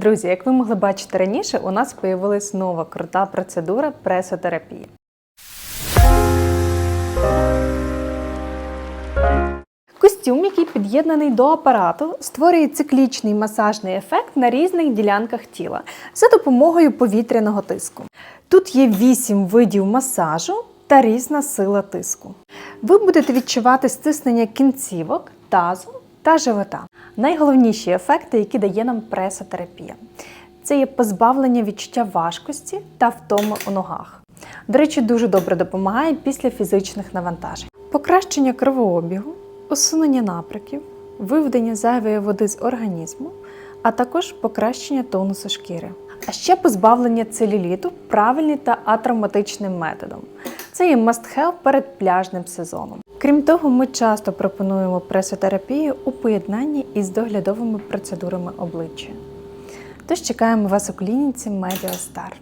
Друзі, як ви могли бачити раніше, у нас появилась нова крута процедура пресотерапії. Костюм, який під'єднаний до апарату, створює циклічний масажний ефект на різних ділянках тіла за допомогою повітряного тиску. Тут є 8 видів масажу та різна сила тиску. Ви будете відчувати стиснення кінцівок, тазу та живота. Найголовніші ефекти, які дає нам пресотерапія, це є позбавлення відчуття важкості та втоми у ногах. До речі, дуже добре допомагає після фізичних навантажень. Покращення кровообігу, усунення напряків, виведення зайвої води з організму, а також покращення тонусу шкіри. А ще позбавлення целюліту правильним та атравматичним методом. Це є must-have перед пляжним сезоном. Крім того, ми часто пропонуємо пресотерапію у поєднанні із доглядовими процедурами обличчя. Тож чекаємо вас у клініці Медіастар.